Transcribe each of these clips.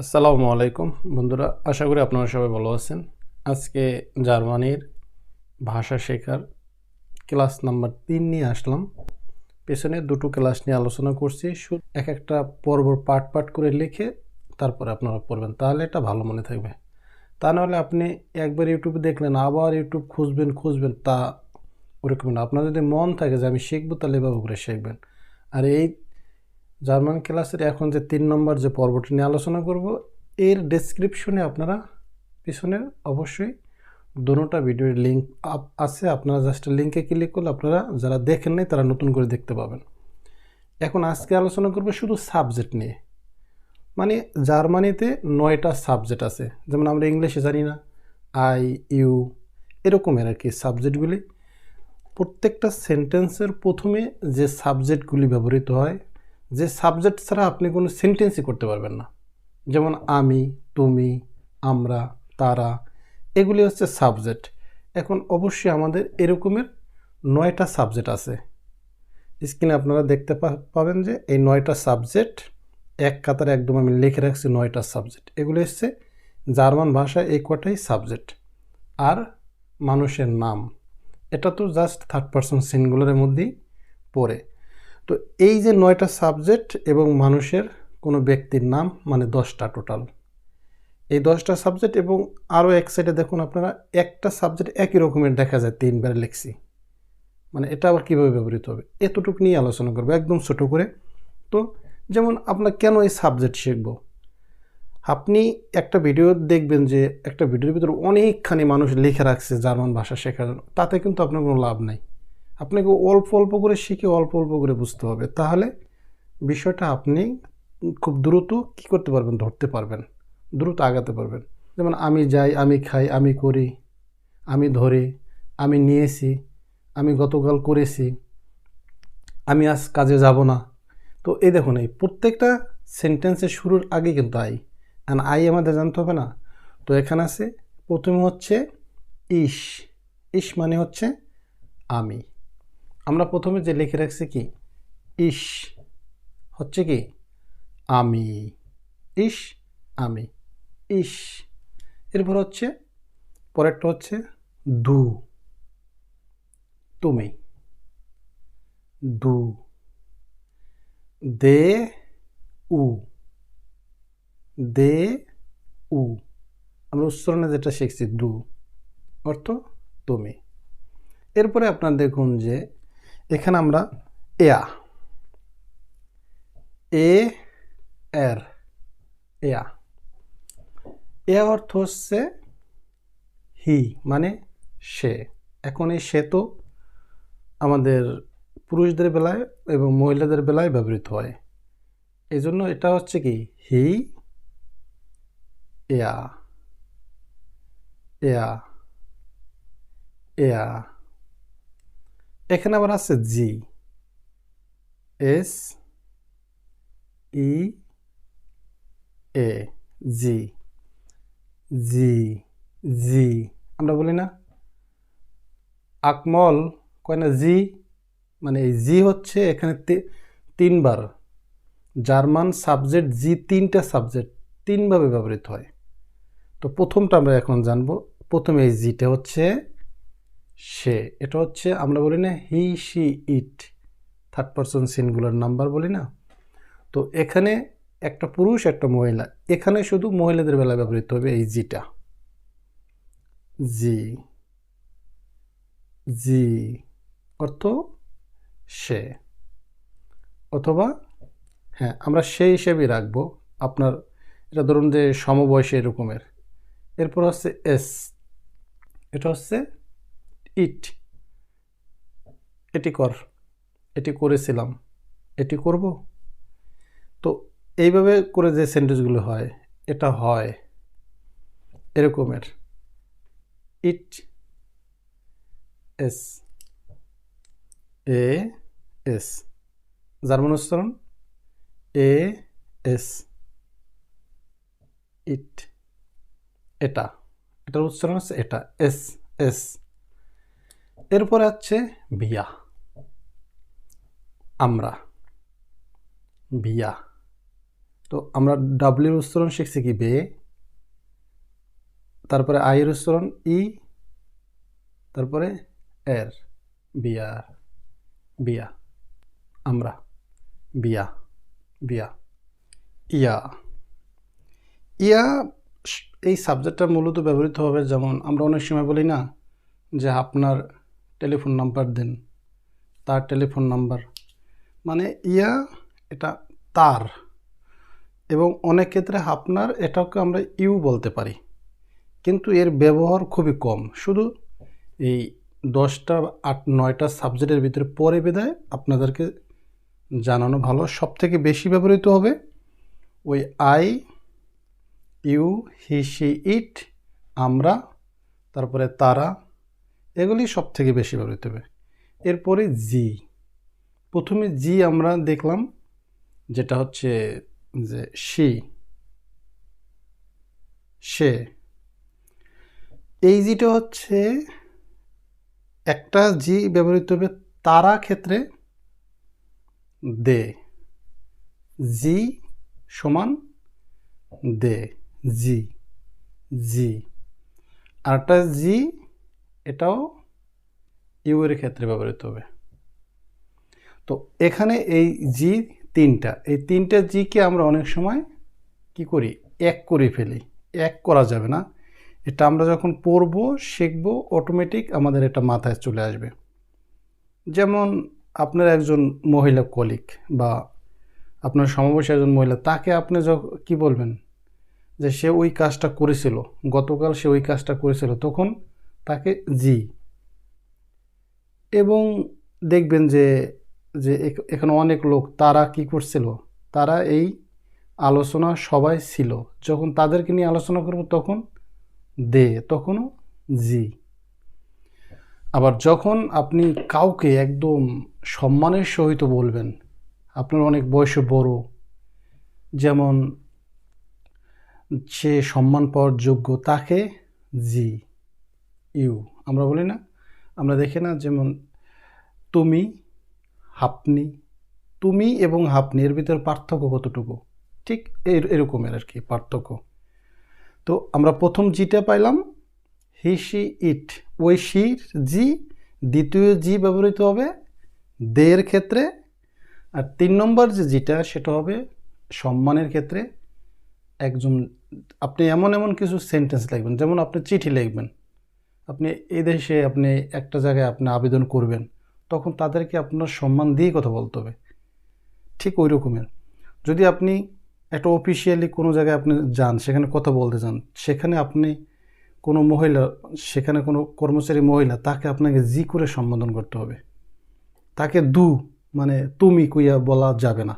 আসসালামু আলাইকুম। বন্ধুরা, আশা করি আপনারা সবাই ভালো আছেন। আজকে জার্মানির ভাষা শেখার ক্লাস নাম্বার তিন নিয়ে আসলাম। পেছনে দুটো ক্লাস নিয়ে আলোচনা করছি। এক একটা পর্ব পাট পাট করে লিখে তারপরে আপনারা পড়বেন। তাহলে এটা ভালো মনে থাকবে। তা নাহলে আপনি একবার ইউটিউবে দেখলেন, আবার ইউটিউব খুঁজবেন খুঁজবেন, তা ওরকম না। আপনার যদি মন থাকে যে আমি শিখব, তাহলে এভাবে করে শিখবেন। আর এই জার্মান ক্লাসের এখন যে তিন নম্বর যে পর্বটি নিয়ে আলোচনা করব, এর ডেসক্রিপশনে আপনারা পিছনে অবশ্যই দুটোটা ভিডিওর লিঙ্ক আপ, আছে। আপনারা জাস্ট লিঙ্কে ক্লিক করলে আপনারা যারা দেখেন নাই তারা নতুন করে দেখতে পাবেন। এখন আজকে আলোচনা করব শুধু সাবজেক্ট নিয়ে। মানে জার্মানিতে নয়টা সাবজেক্ট আছে। যেমন আমরা ইংলিশে জানি না, আই, ইউ, এরকমের আর কি সাবজেক্টগুলি প্রত্যেকটা সেন্টেন্সের প্রথমে যে সাবজেক্টগুলি ব্যবহৃত হয় যে সাবজেক্ট ছাড়া আপনি কোনো সেন্টেন্সই করতে পারবেন না। যেমন আমি, তুমি, আমরা, তারা, এগুলি হচ্ছে সাবজেক্ট এখন অবশ্যই আমাদের এরকমের নয়টা সাবজেক্ট আছে। স্ক্রিনে আপনারা দেখতে পাবেন যে এই নয়টা সাবজেক্ট এক কাতারে একদম আমি লিখে রাখছি নয়টা সাবজেক্ট এগুলো হচ্ছে জার্মান ভাষায় এই কটাই সাবজেক্ট আর মানুষের নাম। এটা তো জাস্ট থার্ড পারসন সিনগুলোর মধ্যেই পড়ে। তো এই যে নয়টা সাবজেক্ট এবং মানুষের কোনো ব্যক্তির নাম মানে দশটা টোটাল এই দশটা সাবজেক্ট এবং আরও এক সাইডে দেখুন আপনারা, একটা সাবজেক্ট একই রকমের দেখা যায়, তিনবার লিখছি। মানে এটা আবার কীভাবে ব্যবহৃত হবে? এতটুকু নিয়ে আলোচনা করব, একদম ছোট করে। তো যেমন আপনার কেন এই সাবজেক্ট শিখব? আপনি একটা ভিডিও দেখবেন যে, একটা ভিডিওর ভিতরে অনেকখানি মানুষ লিখে রাখছে জার্মান ভাষা শেখার জন্য। তাতে কিন্তু আপনার কোনো লাভ নাই। আপনাকে অল্প অল্প করে শিখে অল্প অল্প করে বুঝতে হবে। তাহলে বিষয়টা আপনি খুব দ্রুত কী করতে পারবেন? ধরতে পারবেন। দ্রুত আগাতে পারবেন। যেমন আমি যাই, আমি খাই, আমি করি, আমি ধরি, আমি নিয়েছি, আমি গতকাল করেছি, আমি আজ কাজে যাব না। তো এই দেখুন, এই প্রত্যেকটা সেন্টেন্সের শুরুর আগে কিন্তু আই। আর আই আমাদের জানতে হবে না। তো এখানে আছে, প্রথমে হচ্ছে ইস ইস মানে হচ্ছে, আমি। আমরা প্রথমে যে লিখে রাখছি কি? ইস হচ্ছে কি? আমি। ইস আমি। ইস এরপর হচ্ছে, পরেরটা হচ্ছে দু। তুমি। দু। দে উ। দে উ। আমরা উচ্চারণে যেটা শিখছি, দু। অর্থ তুমি। এরপরে আপনার দেখুন যে এখানে আমরা এয়া এ, এর এয়া এ অর্থ হচ্ছে হি মানে সে। এখন এই সে তো আমাদের পুরুষদের বেলায় এবং মহিলাদের বেলায় ব্যবহৃত হয়। এই জন্য এটা হচ্ছে কি? হি এয়া এয়া এয়া এখানে আবার আছে জি এস ই এ জি জি জি আমরা বলি না? আকমল কয় না? জি মানে এই জি হচ্ছে এখানে তিনবার। জার্মান সাবজেক্ট জি তিনটা সাবজেক্ট, তিনভাবে ব্যবহৃত হয়। তো প্রথমটা আমরা এখন জানব। প্রথমে এই জিটা হচ্ছে সে। এটা হচ্ছে আমরা বলি না he she it. Third person সিনগুলোর number বলি না। তো এখানে একটা পুরুষ, একটা মহিলা। এখানে শুধু মহিলাদের বেলায় ব্যবহৃত হবে এই জিটা। জি। জি। অর্থ সে। অথবা হ্যাঁ আমরা সেই হিসেবেই রাখব। আপনার, এটা ধরুন যে সমবয়সী এরকমের। এরপর হচ্ছে এস। এটা হচ্ছে ইট। এটি কর, এটি করেছিলাম, এটি করব। তো এইভাবে করে যে সেন্টেন্সগুলো হয়, এটা হয়, এরকমের। It S, A S. German উচ্চারণ? এ এস। ইট, এটা। এটার উচ্চারণ হচ্ছে এটা। এস এস। এরপরে আছে বিয়া। আমরা। বিয়া। তো আমরা ডাব্লিউর উচ্চারণ শিখছি কি? বে। তারপরে আইয়ের উচ্চারণ ই তারপরে এর বিয়ার বিয়া। আমরা। বিয়া। বিয়া। ইয়া। ইয়া এই সাবজেক্টটা মূলত ব্যবহৃত হবে যেমন আমরা অনেক সময় বলি না যে আপনার টেলিফোন নাম্বার দেন। তার টেলিফোন নাম্বার। মানে ইয়া, এটা তার। এবং অনেক ক্ষেত্রে আপনার এটাকে আমরা ইউ বলতে পারি। কিন্তু এর ব্যবহার খুবই কম। শুধু এই দশটা, আট, নয়টা সাবজেক্টের ভিতরে পরে বেদায় আপনাদেরকে জানানো ভালো। সব থেকে বেশি ব্যবহৃত হবে ওই I, you, he, she, it, আমরা, তারপরে তারা এগুলি সব থেকে বেশি ব্যবহৃত হবে। এরপরে জি প্রথমে জি আমরা দেখলাম, যেটা হচ্ছে যে সি, সে। এই জিটা হচ্ছে একটা জি ব্যবহৃত হবে তারা ক্ষেত্রে দে। জি সমান দে। জি জি আরেকটা জি এটাও ইউ এর ক্ষেত্রে ব্যবহৃত হবে। তো এখানে এই জি তিনটা, এই তিনটা জিকে আমরা অনেক সময় কি করি? এক করে ফেলি। এক করা যাবে না। এটা আমরা যখন পড়ব, শিখব অটোমেটিক আমাদের এটা মাথায় চলে আসবে। যেমন আপনার একজন মহিলা কলিক বা আপনার সমাবেশে একজন মহিলা, তাকে আপনি কি বলবেন? যে সে ওই কাজটা করেছিল, গতকাল সে ওই কাজটা করেছিল, তখন তাকে জি। এবং দেখবেন যে যে এখ- এখানে অনেক লোক তারা কি করছিল? তারা এই আলোচনা সবাই ছিল। যখন তাদেরকে নিয়ে আলোচনা করব তখন দে, তখনও জি। আবার যখন আপনি কাউকে একদম সম্মানের সহিত বলবেন, আপনার অনেক বয়সে বড়, যেমন সে সম্মান পাওয়ার যোগ্য, তাকে জি। ইউ। আমরা বলি না। আমরা দেখি না যেমন তুমি, হাপনি, তুমি এবং হাপনি এর ভিতর পার্থক্য কতটুকু? ঠিক এর- এরকমের আর কি পার্থক্য। তো আমরা প্রথম জিটা পাইলাম, হি সি ইট। ওই শির, জি, দ্বিতীয় জি ব্যবহৃত হবে দের ক্ষেত্রে। আর তিন নম্বর যে জিটা, সেটা হবে সম্মানের ক্ষেত্রে। একজন, আপনি এমন এমন কিছু সেন্টেন্স লিখবেন, যেমন আপনি চিঠি লিখবেন। আপনি এই দেশে আপনি একটা জায়গায় আপনি আবেদন করবেন, তখন তাদেরকে আপনার সম্মান দিয়ে কথা বলতে হবে। ঠিক ওই রকমের যদি আপনি একটা অফিসিয়ালি কোনো জায়গায় আপনি যান, সেখানে কথা বলতে যান, সেখানে আপনি কোনো মহিলা, সেখানে কোনো কর্মচারী মহিলা, তাকে আপনাকে জি করে সম্বোধন করতে হবে। তাকে দু মানে তুমি কুইয়া বলা যাবে না।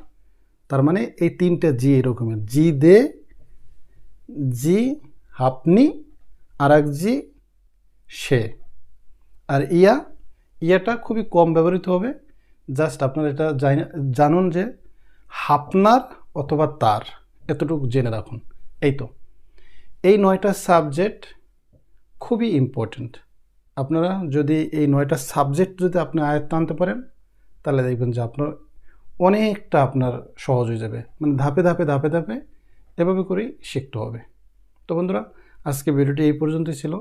তার মানে এই তিনটা জি এরকমের জি দে, জি আপনি আর এক জি সে। আর ইয়া, ইয়াটা খুবই কম ব্যবহৃত হবে। জাস্ট আপনারা এটা জানি- জানুন যে আপনার অথবা তার, এতটুকু জেনে রাখুন। এই তো। এই নয়টা সাবজেক্ট খুবই ইম্পর্ট্যান্ট আপনারা যদি এই নয়টা সাবজেক্ট যদি আপনি আয়ত্ত আনতে পারেন, তাহলে দেখবেন যে আপনার অনেকটা আপনার সহজ হয়ে যাবে। মানে ধাপে ধাপে ধাপে ধাপে এভাবে করেই শিখতে হবে। তো বন্ধুরা, আজকে ভিডিওটি এই পর্যন্তই ছিল।